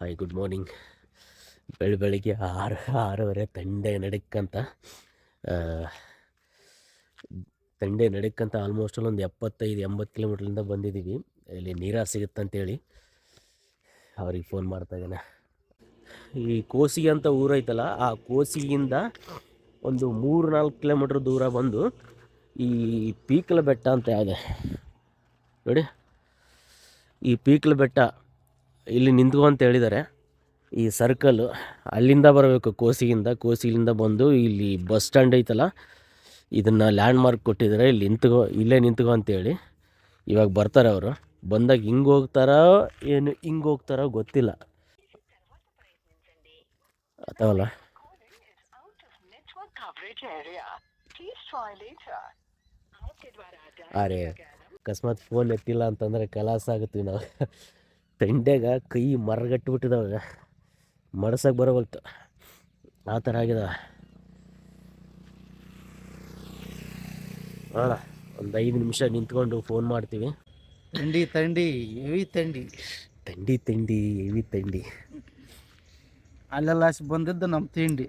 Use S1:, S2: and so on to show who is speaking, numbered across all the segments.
S1: Hi good morning ಬೆಳ ಬೆಳಿಗ್ಗೆ ಆರು, ಆರೂವರೆ ತಂಡೆ ನಡಕ್ಕಂತ ತಂಡೆ ನಡಕ್ಕಂತ ಆಲ್ಮೋಸ್ಟ್ ಒಂದು ಎಪ್ಪತ್ತೈದು, ಎಂಬತ್ತು ಕಿಲೋಮೀಟ್ರಿಂದ ಬಂದಿದ್ದೀವಿ. ಇಲ್ಲಿ ನೀರ ಸಿಗುತ್ತಂತೇಳಿ ಅವ್ರಿಗೆ ಫೋನ್ ಮಾಡ್ತಾ ಇದ್ದಾನೆ. ಈ ಕೋಸಿಗೆ ಅಂತ ಊರೈತಲ್ಲ ಆ ಕೋಸಿಗಿಂದ ಒಂದು ಮೂರು ನಾಲ್ಕು ಕಿಲೋಮೀಟ್ರ್ ದೂರ ಬಂದು ಈ ಪೀಕಲ ಬೆಟ್ಟ ಅಂತ ಇದೆ ನೋಡಿ, ಈ ಪೀಕಲ ಬೆಟ್ಟ ಇಲ್ಲಿ ನಿಂತು ಅಂತ ಹೇಳಿದ್ದಾರೆ. ಈ ಸರ್ಕಲ್ಲು ಅಲ್ಲಿಂದ ಬರಬೇಕು ಕೋಸಿಗಿಂದ ಕೋಸಿಲಿಂದ ಬಂದು ಇಲ್ಲಿ ಬಸ್ ಸ್ಟ್ಯಾಂಡ್ ಐತಲ್ಲ, ಇದನ್ನು ಲ್ಯಾಂಡ್ ಮಾರ್ಕ್ ಕೊಟ್ಟಿದ್ದಾರೆ. ಇಲ್ಲಿ ನಿಂತ್ಕೋ, ಇಲ್ಲೇ ನಿಂತ್ಕೋ ಅಂತೇಳಿ ಇವಾಗ ಬರ್ತಾರೆ ಅವರು. ಬಂದಾಗ ಹಿಂಗೆ ಹೋಗ್ತಾರೋ ಏನು ಹಿಂಗೆ ಹೋಗ್ತಾರೋ ಗೊತ್ತಿಲ್ಲ.
S2: ಅಥವಲ್ಲ
S1: ಅರೆ, ಅಕಸ್ಮಾತ್ ಫೋನ್ ಎತ್ತಿಲ್ಲ ಅಂತಂದರೆ ಕಲಾಸ ಆಗುತ್ತೆ ನಾವು. ತಂಡ್ಯಾಗ ಕೈ ಮರಗಟ್ಟಿಬಿಟ್ಟಿದವಾಗ ಮಡಸಕ್ಕೆ ಬರೋವಲ್ತು ಆ ಥರ ಆಗಿದೆ. ನೋಡ ಒಂದು ಐದು ನಿಮಿಷ ನಿಂತ್ಕೊಂಡು ಫೋನ್ ಮಾಡ್ತೀವಿ.
S3: ತಂಡಿ ತಂಡಿ ಎವಿ ತಂಡಿ.
S1: ತಂಡಿ ತಂಡಿ ಎವಿ ತಂಡಿ.
S3: ಅಲ್ಲೆಲ್ಲ ಬಂದಿದ್ದು ನಮ್ಮ ತಿಂಡಿ.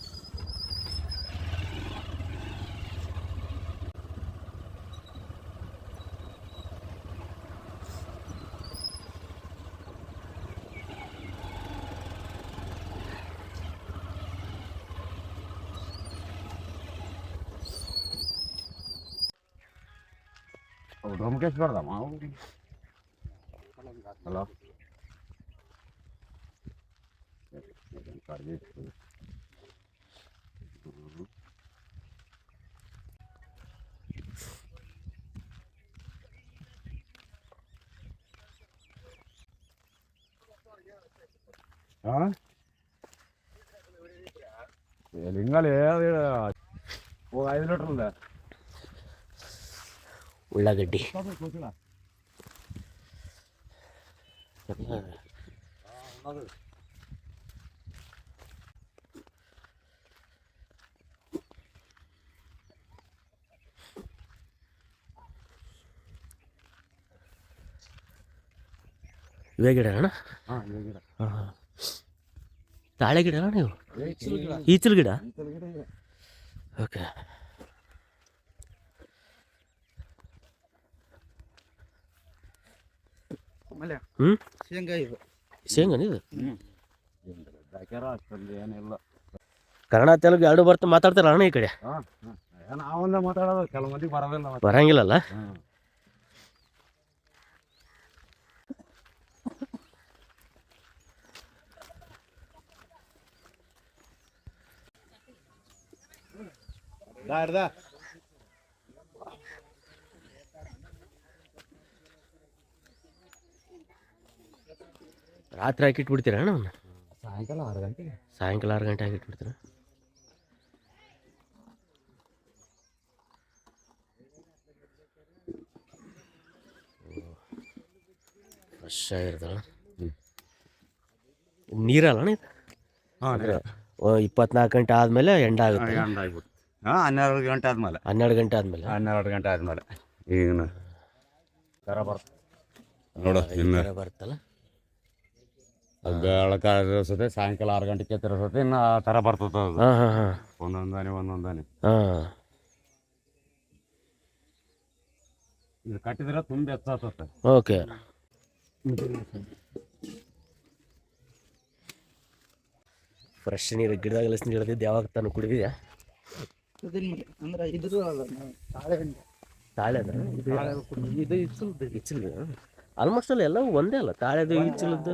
S1: ಮತ್ತೆ
S4: ರೋಮಕೇಶ್ವರದಮ್ಮ ಹಲೋ ಹಾಂ ಲಿಂಗಾಲಿ ಓ ಐದು ಲೀಟ್ರ್ ಅಲ್ಲ
S1: ಉಳ್ಳಾಗಡ್ಡಿ. ಇವೇ ಗಿಡ ಅಣ್ಣ?
S4: ಹಾಂ
S1: ತಾಳೆ ಗಿಡ ಅಣ್ಣ ನೀವು ಈಚಲು ಗಿಡ. ಓಕೆ.
S3: ಆಮೇಲೆ
S1: ಹ್ಞೂ
S3: ಶೇಂಗಾ ಇದು.
S1: ಶೇಂಗನ ಇದು?
S4: ಏನಿಲ್ಲ
S1: ಕನ್ನಡ ತೆಲುಗು ಎರಡು ಬರ್ತಾ ಮಾತಾಡ್ತಾರ ಅಣ್ಣ ಈ ಕಡೆ?
S4: ಹಾಂ ನಾವೊಂದೇ ಮಾತಾಡೋದು ಕೆಲವು ಮಂದಿಗೆ ಬರೋದಿಲ್ಲ.
S1: ಬರಂಗಿಲ್ಲಲ್ಲ?
S4: ಹ್ಮ್.
S1: ರಾತ್ರಿ ಹಾಕಿಟ್ಬಿಡ್ತೀರ ಅಣ್ಣ ಅವನ್ನ?
S4: ಸಾಯಂಕಾಲ ಆರು ಗಂಟೆ
S1: ಸಾಯಂಕಾಲ ಆರು ಗಂಟೆ ಹಾಕಿಟ್ಬಿಡ್ತೀರ? ಫ್ರೆಶ್ ಆಗಿರ್ತಲ್ಲ ನೀರಲ್ಲ ಅಣ್ಣ ಇದು?
S4: ಹಾಂ
S1: ಇಪ್ಪತ್ನಾಲ್ಕು ಗಂಟೆ ಆದಮೇಲೆ ಎಂಡ ಆಗುತ್ತೆ.
S4: ಹಾಂ ಹನ್ನೆರಡು ಗಂಟೆ ಆದ್ಮೇಲೆ.
S1: ಹನ್ನೆರಡು ಗಂಟೆ ಆದಮೇಲೆ?
S4: ಹನ್ನೆರಡು ಗಂಟೆ ಆದ್ಮೇಲೆ. ಈಗ ಥರ ಬರ್ತದೆ ನೋಡು ಇನ್ನು. ಬೆಳಕ ತಿರ್ಸತ್ತೆ ಸಾಯಂಕಾಲ ಆರು ಗಂಟೆಗೆ ತಿರ್ಸತ್ತೆ ಇನ್ನು ಆ ಥರ ಬರ್ತದ ಅದು.
S1: ಹಾಂ ಹಾಂ ಹಾಂ.
S4: ಒಂದೊಂದಾನೆ
S1: ಹಾಂ.
S4: ಇದು ಕಟ್ಟಿದ್ರೆ ತುಂಬ ಹೆಚ್ಚಾತತ್ತೆ
S1: ಓಕೆ. ಫ್ರೆಶ್ ನೀರು ಗಿಡದಾಗ ನೀರು ಇಳ್ದಿದ್ದು ಯಾವಾಗ ತಾನು ಕುಡಿದಿದ್ಯಾ
S3: ಅಂದ್ರೆ ಇದ್ರ ತಾಳೆ ತಾಳೆ
S1: ಅದ ಇದು
S3: ಇಚ್ಚಲ್ದು.
S1: ಇಚ್ಚಲ್ದು ಆಲ್ಮೋಸ್ಟ್ ಅಲ್ಲಿ ಎಲ್ಲವೂ ಒಂದೇ ಅಲ್ಲ ತಾಳೆದು ಇಚ್ಚಲದ್ದು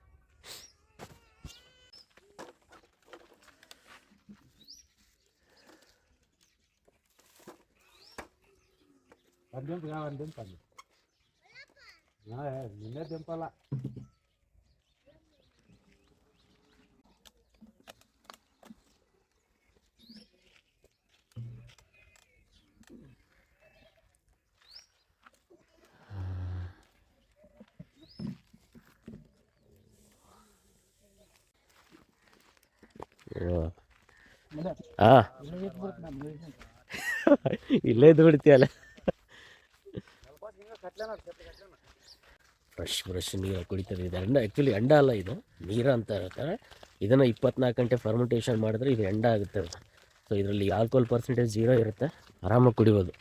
S1: పద్దెనిమిది
S4: కావాలి దింపండి నిన్నే దింపాలా
S1: ആ ഇല്ല ഇത് കൊടുത്തിയാലേ ಫ್ರೆಶ್ ನೀರು ಕುಡಿತಾರೆ. ಇದು ಅಂಡ ಆ್ಯಕ್ಚುಲಿ ಎಂಡ ಅಲ್ಲ ಇದು. ನೀರು ಅಂತ ಹೇಳ್ತಾರೆ. ಇದನ್ನು ಇಪ್ಪತ್ನಾಲ್ಕು ಗಂಟೆ ಫರ್ಮೆಂಟೇಷನ್ ಮಾಡಿದ್ರೆ ಇದು ಎಂಡ ಆಗುತ್ತೆ ಸೊ ಇದರಲ್ಲಿ ಆಲ್ಕೋಹಾಲ್ ಪರ್ಸೆಂಟೇಜ್ ಜೀರೋ ಇರುತ್ತೆ. ಆರಾಮಾಗಿ ಕುಡಿಬೋದು.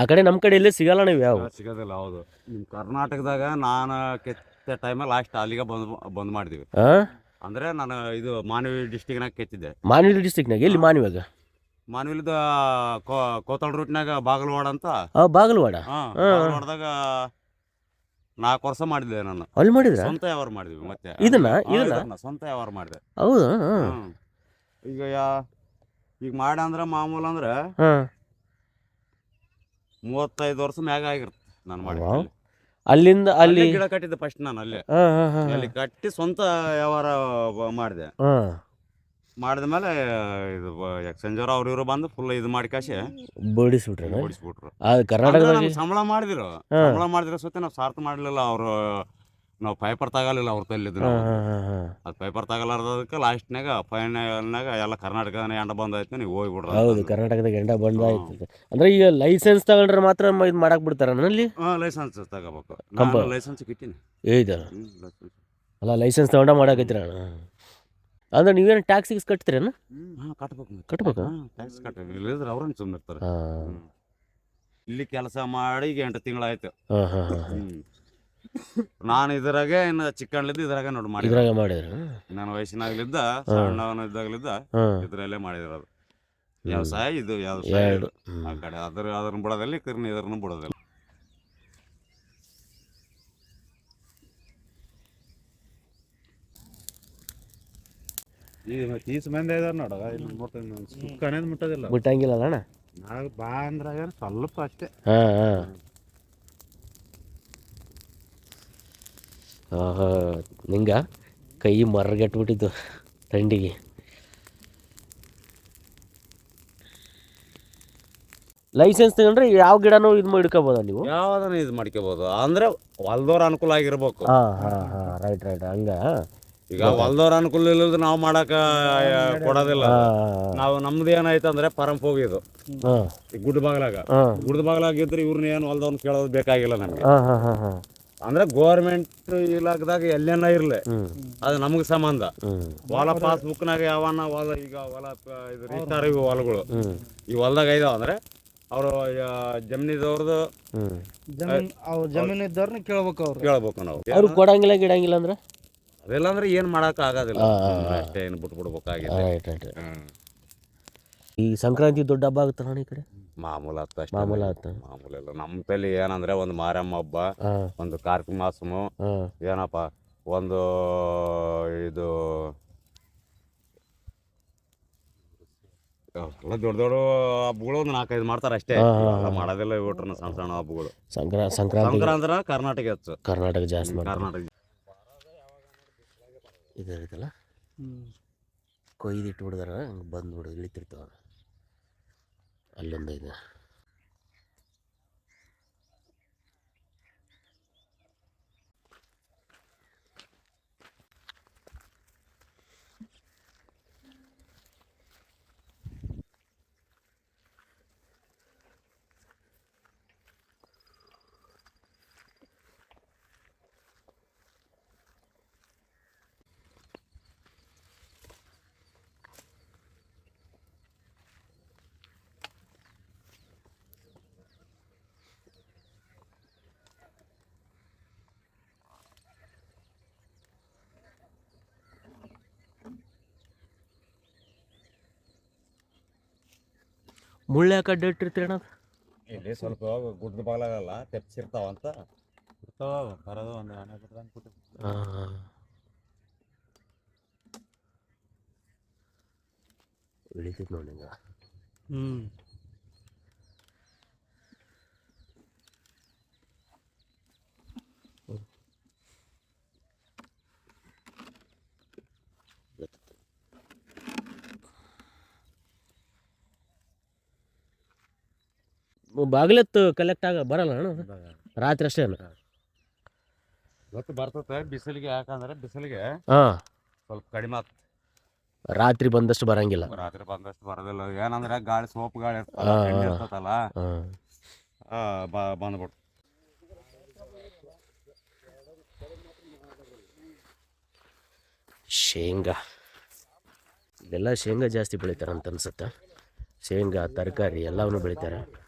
S1: ಆ ಕಡೆ ನಮ್ಮ ಕಡೆ ಇಲ್ಲೇ ಸಿಗಲ್ಲ ನೀವು ಯಾವ
S4: ಸಿಗೋದಿಲ್ಲ ಹೌದು. ನಿಮ್ಮ ಕರ್ನಾಟಕದಾಗ ನಾನು ಕೆತ್ತ ಟೈಮಲ್ಲಿ ಲಾಸ್ಟ್ ಅಲ್ಲಿಗೆ ಬಂದ್ ಬಂದ್ ಮಾಡಿದ್ವಿ. ಅಂದ್ರೆ ನಾನು ಇದು ಮಾನವಿ ಡಿಸ್ಟಿಕ್ನಾಗ ಕೆತ್ತಿದ್ದೆ.
S1: ಮಾನವಿ ಡಿಸ್ಟಿಕ್ನಾಗ ಎಲ್ಲಿ ಮಾನವಿಯಾಗ
S4: ಮಾನವಿಲಿದ ಕೋತಾಳ ರೂಟ್ನಾಗ ಬಾಗಲವಾಡ ಅಂತ.
S1: ಆ ಬಾಗಲವಾಡ?
S4: ಹಾ. ಬಾಗಲವಾಡದಾಗ ನಾಲ್ಕು ವರ್ಷ ಮಾಡಿದ್ದೆ ನಾನು
S1: ಅಲ್ಲಿ ಮಾಡಿದ್ರ?
S4: ಸ್ವಂತ ವ್ಯವಹಾರ ಮಾಡಿದ್ವಿ ಮತ್ತೆ.
S1: ಇದನ್ನ?
S4: ಹಾ,
S1: ಇದನ್ನ?
S4: ಇದನ್ನ ಸ್ವಂತ ವ್ಯವಹಾರ ಮಾಡಿದೆ.
S1: ಹೌದು?
S4: ಹ್ಮ್. ಈಗ ಯಾ ಈಗ ಮಾಡ ಅಂದ್ರೆ ಮಾಮೂಲು ಅಂದ್ರೆ ಮೂವತ್ತೈದು ವರ್ಷ ಮ್ಯಾಗ ಆಗಿರುತ್ತೆ ನಾನು ಮಾಡಿ
S1: ವಾವ್. ಅಲ್ಲಿಂದ ಅಲ್ಲಿ
S4: ಗಿಡ ಕಟ್ಟಿದ್ದೆ ಫಸ್ಟ್ ನಾನು ಅಲ್ಲಿ.
S1: ಹಾಂ ಹಾಂ ಹಾಂ.
S4: ಅಲ್ಲಿ ಕಟ್ಟಿ ಸ್ವಂತ ವ್ಯವಹಾರ ಮಾಡಿದೆ.
S1: ಹಾಂ.
S4: ಮಾಡಿದ ಮೇಲೆ ಇದು ಎಕ್ಸ್ಚೇಂಜರ್ ಅವ್ರ ಇವರು ಬಂದು ಫುಲ್ ಇದು ಮಾಡಿ ಕಾಶಿ
S1: ಬಡಿಸ್ಬಿಟ್ರೆ.
S4: ಬಡಿಸ್ಬಿಟ್ರು
S1: ಅದು ಕರ್ನಾಟಕದಾಗ
S4: ಸಂಬಳ ಮಾಡಿದ್ರು. ಸಂಬಳ ಮಾಡಿದ್ರೆ ಸುತ್ತ ನಾವು ಸಾರ್ಥ ಮಾಡಲಿಲ್ಲ ಅವರು ನಾವು ಪೇಪರ್ ತಗಲಿಲ್ಲ ಅವ್ರ ತಲ್ಲಿದ್ದು ಅದ್ ಪೇಪರ್ ತಗೊಲಾರ್ದಕ್ಕೆ ಲಾಸ್ಟ್ನಾಗ ಫೈನಲ್ನಾಗ ಎಲ್ಲ ಕರ್ನಾಟಕನೇ ಎಂಡ ಬಂದೈತೆ ನೀವು ಹೋಗ್ಬಿಡ್ರಿ
S1: ಹೌದು ಕರ್ನಾಟಕದಾಗ ಎಂಡ ಬಂದ ಆಯ್ತು ಅಂದ್ರೆ ಈಗ ಲೈಸೆನ್ಸ್ ತಗೊಂಡ್ರೆ ಮಾತ್ರ ಇದು ಮಾಡಕ್ ಬಿಡ್ತಾರ ನಲ್ಲಿ
S4: ಹಾಂ ಲೈಸೆನ್ಸ್ ತಗೋಬೇಕು. ಲೈಸೆನ್ಸ್ ಕಿಟ್ಟಿನಿ.
S1: ಅಲ್ಲ ಲೈಸೆನ್ಸ್ ತಗೊಂಡ ಮಾಡಕತ್ತೀರ ಅಂದ್ರೆ ನೀವೇನು ಟ್ಯಾಕ್ಸ್ ಗೀಸ್ ಕಟ್ತೀರೇನು?
S4: ಹಾ ಕಟ್ಬೇಕು ಟ್ಯಾಕ್ಸ್ ಕಟ್ಟಬೇಕು ಇಲ್ಲದ್ರೆ ಅವ್ರನ್ನ ಸುಮ್ಮನೆ ಇರ್ತಾರೆ.
S1: ಹಾಂ.
S4: ಇಲ್ಲಿ ಕೆಲಸ ಮಾಡಿ ಈಗ ಎಂಟು ತಿಂಗಳಾಯ್ತು.
S1: ಹಾಂ ಹಾಂ ಹಾಂ
S4: ಹ್ಮ್. ನಾನು ಇದ್ರಾಗ ಇನ್ನು ಚಿಕ್ಕಣ್ಲಿದ್ದು ಇದ್ರಾಗ ನೋಡಿ ಮಾಡಿ
S1: ಇದ್ರಾಗ ಮಾಡಿದ್ರ.
S4: ನಾನು ವಯಸ್ಸಿನಾಗ್ಲಿದ್ದ ಸಣ್ಣವನ ಇದ್ದಾಗಲಿದ್ದ
S1: ಹಾಂ.
S4: ಇದ್ರಲ್ಲೇ ಮಾಡಿದ್ರು ವ್ಯವಸಾಯ ಇದು ವ್ಯವಸಾಯ
S1: ಎರಡು.
S4: ಇದು. ಆ ಕಡೆ ಅದ್ರ ಅದ್ರನ್ನ ಬಿಡೋದಿಲ್ಲ ಕರ್ನಿ ಇದ್ರನ್ನ ಬಿಡೋದಿಲ್ಲ.
S5: ಈ ಮತ್ತೆ ಈಸ್ ಮಂದಿ ಇಲ್ಲಿ ಮುಟ್ಟ ಸುಕ್ಕ ಅನ್ನೋದು ಮುಟ್ಟೋದಿಲ್ಲ
S1: ಬಿಟ್ಟಂಗಿಲ್ಲ ಅಲ್ಲ ಅಣ್ಣ?
S5: ನಾಳೆ ಬಾ ಅಂದ್ರಾಗ ಸ್ವಲ್ಪ ಅಷ್ಟೇ.
S1: ಹಾಂ ಹಾಂ. ಹಾಂ ಹಾಂ. ನಿಂಗೆ ಕೈ ಮರಗಟ್ಬಿಟ್ಟಿದ್ದು ಥಂಡಿಗೆ ಲೈಸೆನ್ಸ್ ತಗೊಂಡ್ರೆ ಯಾವ ಗಿಡನೂ ಇದು ಮಾಡ್ಕೋಬೋದ ನೀವು?
S4: ಯಾವ್ದನ್ನ ಇದು ಮಾಡ್ಕೋಬೋದು. ಅಂದ್ರೆ ಹೊಲ್ದವ್ರ ಅನುಕೂಲ ಆಗಿರ್ಬೇಕು.
S1: ಹಾಂ ಹಾಂ ಹಾಂ. ರೈಟ್ ರೈಟ್ ಹಂಗ.
S4: ಈಗ ಹೊಲ್ದವ್ರ ಅನುಕೂಲ ಇಲ್ಲದ ನಾವು ಮಾಡಕ ಕೊಡೋದಿಲ್ಲ. ನಾವು ನಮ್ದು ಏನಾಯ್ತಂದ್ರೆ ಪರಂಪ್ ಹೋಗಿದ್ದು
S1: ಗುಡ್ಡ
S4: ಈ ಗುಡ್ಡ ಬಾಗ್ಲಾಗ. ಬಾಗ್ಲಾಗಿದ್ರೆ ಇವ್ರನ್ನ ಏನು ಹೊಲ್ದವ್ನ ಕೇಳೋದು ಬೇಕಾಗಿಲ್ಲ ನಮ್ಗೆ. ಅಂದ್ರೆ ಗೋರ್ಮೆಂಟ್ ಇಲಾಖದಾಗ ಎಲ್ಲೇನ ಇರ್ಲಿ. ಅದು ನಮಗ್ ಸಂಬಂಧ. ಹೊಲ ಪಾಸ್ ಬುಕ್ ನಾಗ ಯಾವನ ಹೊಲ ಈಗ ಹೊಲ ಇದು ರಿಜಿಸ್ಟಾರ್ ಇವು ಹೊಲಗಳು. ಈ ಹೊಲ್ದಾಗ ಇದಾವ ಅಂದ್ರೆ ಅವರು ಜಮೀನಿದವ್ರದ್ದು
S3: ಜಮೀನ್ ಕೇಳ್ಬೇಕು ಅವ್ರು.
S4: ಕೇಳ್ಬೇಕು ನಾವು.
S1: ಅವ್ರು ಕೊಡಂಗಿಲ್ಲ ಗಿಡಂಗಿಲ್ಲ ಅಂದ್ರೆ?
S4: ಅದೆಲ್ಲ ಅಂದ್ರೆ ಏನ್ ಮಾಡಕ್ ಆಗೋದಿಲ್ಲ. ಸುಮ್ನೆ ಅಷ್ಟೇ ಏನು ಬಿಟ್ಬಿಡ್ಬೇಕಾಗಿದೆ.
S1: ರೈಟ್ ರೈಟ್ ಈ ಸಂಕ್ರಾಂತಿ ದೊಡ್ಡ ಹಬ್ಬ ಆಗುತ್ತೆ ನೋಡಿ ಈ ಕಡೆ?
S4: ಮಾಮೂಲು ಅಷ್ಟೇ.
S1: ಮಾಮೂಲು
S4: ಮಾಮೂಲು ಇಲ್ಲ. ನಮ್ಮ ತಲೆ ಏನಂದ್ರೆ ಒಂದು ಮಾರಮ್ಮ ಹಬ್ಬ
S1: ಹಾಂ.
S4: ಒಂದು ಕಾರ್ತಿಕ ಮಾಸಮು.
S1: ಹಾಂ.
S4: ಏನಪ್ಪ ಒಂದು ಇದು ಎಲ್ಲ ದೊಡ್ಡ ದೊಡ್ಡ ಹಬ್ಬಗಳು ಒಂದು ನಾಲ್ಕೈದು ಮಾಡ್ತಾರೆ ಅಷ್ಟೇ. ಮಾಡೋದಿಲ್ಲ ಇವ್ರನ್ನ ಸಣ್ಣ ಸಣ್ಣ ಹಬ್ಬಗಳು.
S1: ಸಂಕ್ರಾ ಸಂಕ್ರಾಂತಿ.
S4: ಸಂಕ್ರಾಂತರ ಕರ್ನಾಟಕ ಹೆಚ್ಚು.
S1: ಕರ್ನಾಟಕ ಜಾಸ್ತಿ ಮಾಡ್ತಾರೆ.
S4: ಕರ್ನಾಟಕ
S1: ಇದು ಇರುತ್ತಲ್ಲ. ಕೊಯ್ದು ಇಟ್ಬಿಡ್ದಾರ ಹಂಗೆ ಬಂದ್ಬಿಡು ಇಳಿತಿರ್ತಾವ. ಅಲ್ಲೊಂದು ಇದೆ. ಮುಳ್ಳು ಯಾಕೆ ಅಡ್ಡ ಇಟ್ಟಿರ್ತೀರಿ ಅಣ್ಣ
S4: ಇಲ್ಲಿ ಸ್ವಲ್ಪ ಗುಡ್ಡ ಬಾಗಲಾಗಲ್ಲ ತೆಪ್ಸಿರ್ತಾವ ಅಂತ
S5: ಇರ್ತಾವ ಬರೋದು ಒಂದು ಆನೆ ಬಿಡ್ದಂಗೆ ಕೊಟ್ಟು
S1: ಹಾಂ. ಇಳಿತೈತೆ ನೋಡಿ ಹಿಂಗೆ ಬಾಗಿಲೆತ್ತು ಕಲೆಕ್ಟ್ ಆಗ ಬರಲ್ಲ ಅಣ್ಣ. ರಾತ್ರಿ ಅಷ್ಟೇ
S4: ಇವತ್ತು ಬರ್ತತೆ ಬಿಸಿಲಿಗೆ ಯಾಕಂದ್ರೆ ಬಿಸಿಲಿಗೆ
S1: ಹಾಂ.
S4: ಸ್ವಲ್ಪ ಕಡಿಮೆ ಆತ್.
S1: ರಾತ್ರಿ ಬಂದಷ್ಟು ಬರಂಗಿಲ್ಲ.
S4: ರಾತ್ರಿ ಬಂದಷ್ಟು ಬರೋದಿಲ್ಲ. ಏನಂದ್ರೆ ಗಾಳಿ ಸೋಪ್ ಗಾಳಿ. ಇರ್ತದಲ್ಲ ಬಂದ್ಬಿಟ್ಟು
S1: ಶೇಂಗಾ. ಇದೆಲ್ಲ ಶೇಂಗಾ ಜಾಸ್ತಿ ಬೆಳಿತಾರೆ ಅಂತ ಅನ್ಸುತ್ತೆ? ಶೇಂಗಾ ತರಕಾರಿ ಎಲ್ಲವನ್ನೂ ಬೆಳಿತಾರೆ?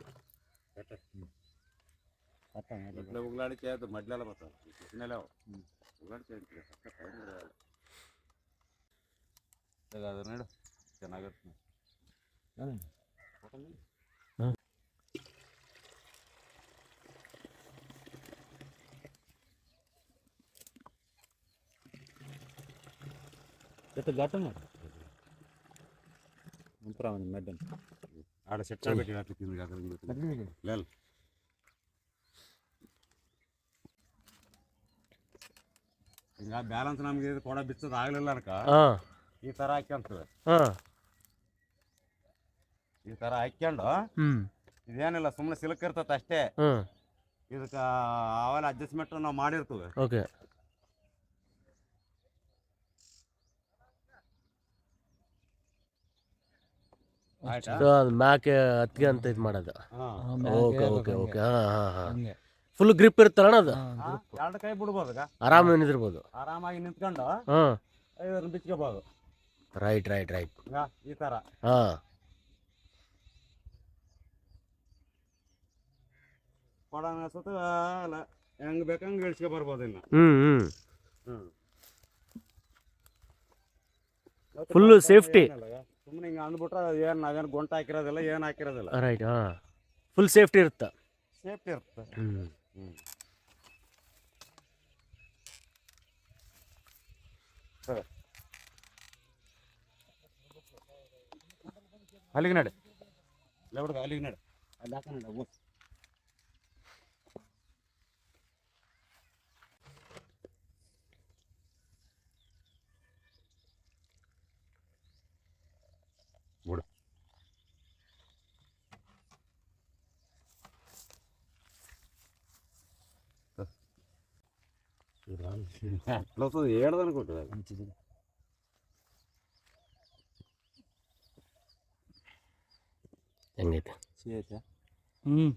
S4: ಉಗ್ಲಾಡಿಕೆ ಅದು ಮಡ್ಲೆಲ್ಲ ಬರ್ತಾವ ಬಿಸಿನೆಲ್ಲ ಅವು ಉಗ್ಲಾಡಿಕೆ ಅಂತೀವಿ ಸಖತ್ time ಹಿಡಿಯಲ್ಲ. ಈಗ ಅದು ನೋಡು ಚೆನ್ನಾಗಿರುತ್ತೆ
S5: ಜೊತೆ ಘಾಟನ ಒಂಥರ ಒಂದು ಮೆಡ್ಡನ್
S4: ಆಡ ಸೆಟ್ ಆಗ್ಬೇಕು ಹಾಕ್ಲಿಕ್ಕೆ ಈಗ ಬ್ಯಾಲೆನ್ಸ್ ನಮ್ಗೆ ಇದು ಕೊಡ ಬಿಚ್ಚದ ಆಗ್ಲಿಲ್ಲ ಅನ್ಕ.
S1: ಹಾಂ.
S4: ಈ ತರ ಹಾಕ್ಯಂತದ
S1: ಹಾಂ.
S4: ಈ ತರ ಹಾಕ್ಯಂಡು.
S1: ಹ್ಞೂ
S4: ಇದೇನಿಲ್ಲ ಸುಮ್ಮನೆ ಸಿಲ್ಕ್ ಇರ್ತೈತೆ ಅಷ್ಟೇ.
S1: ಇದಕ್ಕ
S4: ಇದಕ್ಕೆ ಅವೆಲ್ಲ ಅಡ್ಜಸ್ಟ್ಮೆಂಟ್ ನಾವು ಮಾಡಿರ್ತೀವಿ.
S1: ಓಕೆ.
S4: ಆಯ್ತಾ?
S1: ಮ್ಯಾಕೆ ಹತ್ತಿಗೆ ಅಂತ ಇದು ಮಾಡೋದು.
S4: ಹಾಂ.
S1: Okay okay okay. ಹಾಂ ಹಾಂ ಹಾಂ. ಫುಲ್ ಗ್ರಿಪ್ ಇರ್ತಲ್ಲ ಅದು?
S4: ಎರಡು ಕೈ ಬಿಡ್ಬೋದು
S1: ಆರಾಮ ನಿಂದಿರ್ಬೋದು.
S4: ಆರಾಮಾಗಿ ನಿಂತ್ಕೊಂಡು
S1: ಹಾಂ.
S4: ಬಿಚ್ಕೋಬೋದು.
S1: ರೈಟ್ ರೈಟ್ ರೈಟ್
S4: ಈ ಥರ
S1: ಹಾಂ.
S4: ಕೊಡ ಸುತ್ತ ಅಲ್ಲ ಹೆಂಗ್ ಬೇಕಂಗೆ ಇಳಿಸ್ಕೊ ಬರ್ಬೋದು ಇನ್ನು.
S1: ಹ್ಞೂ ಹ್ಞೂ
S4: ಹ್ಞೂ
S1: ಫುಲ್ ಸೇಫ್ಟಿ
S4: ಸುಮ್ಮನೆ ಹಿಂಗೆ ಅಂದ್ಬಿಟ್ರೆ ಏನು ನಾವೇನು ಗುಂಟ ಹಾಕಿರೋದಿಲ್ಲ ಏನು ಹಾಕಿರೋದಿಲ್ಲ.
S1: ರೈಟ್ ಹಾಂ. ಫುಲ್ ಸೇಫ್ಟಿ ಇರುತ್ತೆ?
S4: ಸೇಫ್ಟಿ ಇರುತ್ತೆ.
S1: ಹ್ಞೂ
S4: ಹ್ಞೂ ಸರಿ ಅಲ್ಲಿಗೆ ನಡೆ ಇಲ್ಲ ಪ್ಲಸ್ ಹೇಳ್ದನ ಕೊಟ್ಟರೆ
S1: ಹೆಂಗೈತೆ
S5: ಸಿಹಿ ಐತೆ
S3: ಹ್ಮ್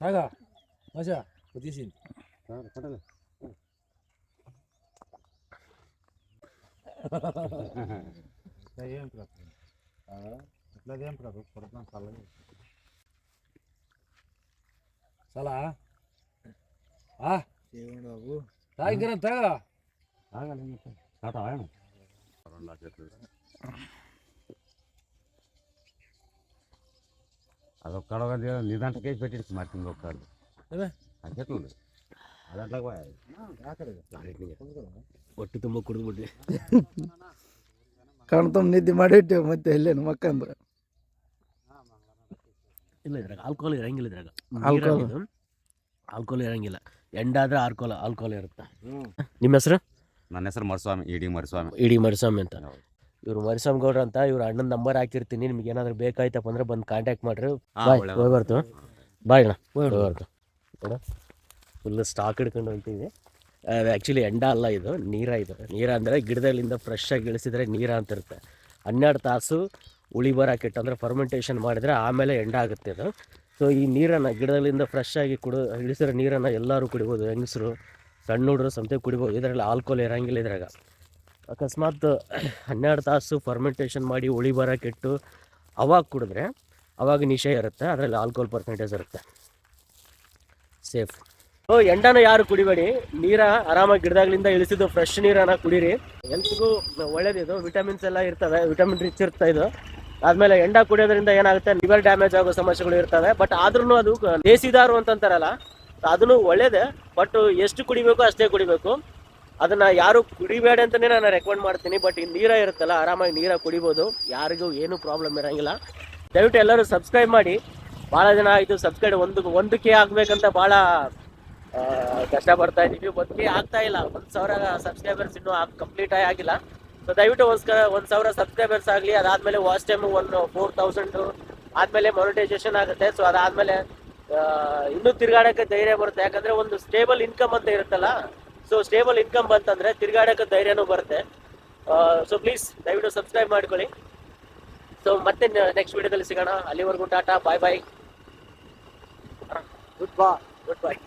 S3: ಆಗ ಮಜಾ ಕುದಿಸಿ
S4: ಕಡಲೆ
S5: ಏನು ಏನು ಕೊಡ್ತಾನೆ ಸಾಲ
S3: ಸಲ ಆ? ತಾಯಿಗಿರ ತಗ
S4: ಆಗಲ್ಲ ಮತ್ತೆ ಆಟ ಏನು ಅದು. ಕಡಗ ನಿಧಾನ ಕೈ ಪೆಟ್ಟಿಡ್ತು ಮಾಡ್ತೀನಿ ಹೋಗ್ತಾರ್ದು
S3: ಅದೇ?
S1: ಹೊಟ್ಟೆ ತುಂಬ ಕುಡಿದ್ಬಿಟ್ಟು
S3: ಕಣ್ತಂಬ ನಿದ್ದೆ ಮಾಡಿಟ್ಟೆವು ಮತ್ತೆ ಎಲ್ಲೇನು ಮಕ್ಕಂದ್ರ
S1: ಇಲ್ಲ ಇದ್ರಾಗ ಆಲ್ಕೋಹಾಲ್ ಇರಂಗಿಲ್ಲ ಇದ್ರಾಗ.
S3: ಆಲ್ಕೋಹಾಲ್
S1: ಆಲ್ಕೋಹಾಲ್ ಇರಂಗಿಲ್ಲ. ಎಂಡಾದ್ರೆ ಆಲ್ಕೋಹಾಲ್ ಆಲ್ಕೋಲ್ ಇರುತ್ತೆ. ನಿಮ್ಮ ಹೆಸರು?
S4: ನನ್ನ ಹೆಸರು ಮರಸ್ವಾಮಿ ಇಡಿ ಮರಸ್ವಾಮಿ.
S1: ಇಡಿ ಮರಸ್ವಾಮಿ ಅಂತ. ಇವ್ರು ಮರಿಸ್ವಾಮಿ ಗೌಡ್ರ ಅಂತ ಇವ್ರ ಅಣ್ಣನ ನಂಬರ್ ಹಾಕಿರ್ತೀನಿ ನಿಮ್ಗೆ ಏನಾದ್ರು ಬೇಕಾಯ್ತಪ್ಪ ಅಂದ್ರೆ ಬಂದು ಕಾಂಟ್ಯಾಕ್ಟ್ ಮಾಡ್ರಿ. ಹೋಗಿ ಬರ್ತು ಬಾಯ್ ಅಣ್ಣ. ಹೋಗಿ ಬರ್ತು ನೋಡ. ಫುಲ್ ಸ್ಟಾಕ್ ಹಿಡ್ಕೊಂಡು ಹೊಂಟಿವಿ ಅದು ಆ್ಯಕ್ಚುಲಿ ಎಂಡ ಅಲ್ಲ ಇದು ನೀರ ಇದು. ನೀರ ಅಂದರೆ ಗಿಡದಲ್ಲಿಂದ ಫ್ರೆಶ್ ಆಗಿ ಇಳಿಸಿದ್ರೆ ನೀರ ಅಂತ ಇರುತ್ತೆ ಹನ್ನೆರಡು ತಾಸು ಉಳಿ ಬರೋಕ್ಕಿಟ್ಟು ಅಂದರೆ ಫರ್ಮೆಂಟೇಷನ್ ಮಾಡಿದರೆ ಆಮೇಲೆ ಎಂಡ ಆಗುತ್ತೆ ಅದು ಸೊ ಈ ನೀರನ್ನು ಗಿಡಗಳಿಂದ ಫ್ರೆಶ್ ಆಗಿ ಕುಡಿ, ಇಳಿಸಿರೋ ನೀರನ್ನು ಎಲ್ಲರೂ ಕುಡಿಬೋದು. ಹೆಂಗಸರು, ಸಣ್ಣ ಹುಡುಗರು ಸಂತೆ ಕುಡಿಬೋದು. ಇದರಲ್ಲಿ ಆಲ್ಕೋಲ್ ಇರೋಂಗಿಲ್ಲ ಇದ್ರಾಗ. ಅಕಸ್ಮಾತ್ ಹನ್ನೆರಡು ತಾಸು ಫರ್ಮೆಂಟೇಷನ್ ಮಾಡಿ ಉಳಿ ಬರೋಕ್ಕಿಟ್ಟು ಅವಾಗ ಕುಡಿದ್ರೆ ಅವಾಗ ನಿಶೆ ಇರುತ್ತೆ. ಅದರಲ್ಲಿ ಆಲ್ಕೋಹಾಲ್ ಪರ್ಸೆಂಟೇಜ್ ಇರುತ್ತೆ. ಸೇಫ್ ಸೊ ಎಂಡನ ಯಾರು ಕುಡಿಬೇಡಿ. ನೀರ ಆರಾಮಾಗಿ ಗಿಡದಾಗ್ಲಿಂದ ಇಳಿಸಿದ್ದು ಫ್ರೆಶ್ ನೀರನ್ನ ಕುಡೀರಿ. ಎಲ್ರಿಗೂ ಒಳ್ಳೇದಿದು. ವಿಟಮಿನ್ಸ್ ಎಲ್ಲ ಇರ್ತವೆ. ವಿಟಮಿನ್ ರಿಚ್ ಇರ್ತಾ ಇದು. ಆದ್ಮೇಲೆ ಎಂಡ ಕುಡಿಯೋದ್ರಿಂದ ಏನಾಗುತ್ತೆ? ಲಿವರ್ ಡ್ಯಾಮೇಜ್ ಆಗೋ ಸಮಸ್ಯೆಗಳು ಇರ್ತವೆ. ಬಟ್ ಆದ್ರೂ ಅದು ದೇಸಿದಾರು ಅಂತಂತಾರಲ್ಲ, ಅದನ್ನು ಒಳ್ಳೇದೇ ಬಟ್ ಎಷ್ಟು ಕುಡಿಬೇಕು ಅಷ್ಟೇ ಕುಡಿಬೇಕು. ಅದನ್ನ ಯಾರು ಕುಡಿಬೇಡ ಅಂತಲೇ ನಾನು ರೆಕಮೆಂಡ್ ಮಾಡ್ತೀನಿ. ಬಟ್ ಈ ನೀರ ಇರುತ್ತಲ್ಲ, ಆರಾಮಾಗಿ ನೀರ ಕುಡಿಬೋದು. ಯಾರಿಗೂ ಏನು ಪ್ರಾಬ್ಲಮ್ ಇರಂಗಿಲ್ಲ. ದಯವಿಟ್ಟು ಎಲ್ಲರೂ ಸಬ್ಸ್ಕ್ರೈಬ್ ಮಾಡಿ. ಭಾಳ ಜನ ಆಯಿತು ಸಬ್ಸ್ಕ್ರೈಬ್ ಒಂದು ಒಂದು ಕೆ ಭಾಳ ಕಷ್ಟ ಕಷ್ಟಪಡ್ತಾ ಇದ್ದೀವಿ. ಒಂದು ಆಗ್ತಾ ಇಲ್ಲ. ಒಂದು ಸಾವಿರ ಸಬ್ಸ್ಕ್ರೈಬರ್ಸ್ ಇನ್ನೂ ಕಂಪ್ಲೀಟ್ ಆಗಿ ಆಗಿಲ್ಲ. ಸೊ ದಯವಿಟ್ಟು ಒಂದು ಒಂದು ಸಾವಿರ ಸಬ್ಸ್ಕ್ರೈಬರ್ಸ್ ಆಗಲಿ ಅದಾದಮೇಲೆ ವಾಚ್ ಟೈಮ್ ಒಂದು ಫೋರ್ ತೌಸಂಡು ಆದಮೇಲೆ ಮೊನಿಟೈಸೇಷನ್ ಆಗುತ್ತೆ. ಸೊ ಅದಾದಮೇಲೆ ಇನ್ನೂ ತಿರ್ಗಾಡೋಕ್ಕೆ ಧೈರ್ಯ ಬರುತ್ತೆ. ಯಾಕಂದರೆ ಒಂದು ಸ್ಟೇಬಲ್ ಇನ್ಕಮ್ ಅಂತ ಇರುತ್ತಲ್ಲ ಸೊ ಸ್ಟೇಬಲ್ ಇನ್ಕಮ್ ಬಂತಂದರೆ ತಿರ್ಗಾಡೋಕ್ಕೆ ಧೈರ್ಯನೂ ಬರುತ್ತೆ. ಸೊ ಪ್ಲೀಸ್ ದಯವಿಟ್ಟು ಸಬ್ಸ್ಕ್ರೈಬ್ ಮಾಡ್ಕೊಳ್ಳಿ. ಸೊ ಮತ್ತೆ ನೆಕ್ಸ್ಟ್ ವಿಡಿಯೋದಲ್ಲಿ ಸಿಗೋಣ. ಅಲ್ಲಿವರೆಗೂ tata bye bye good bye good bye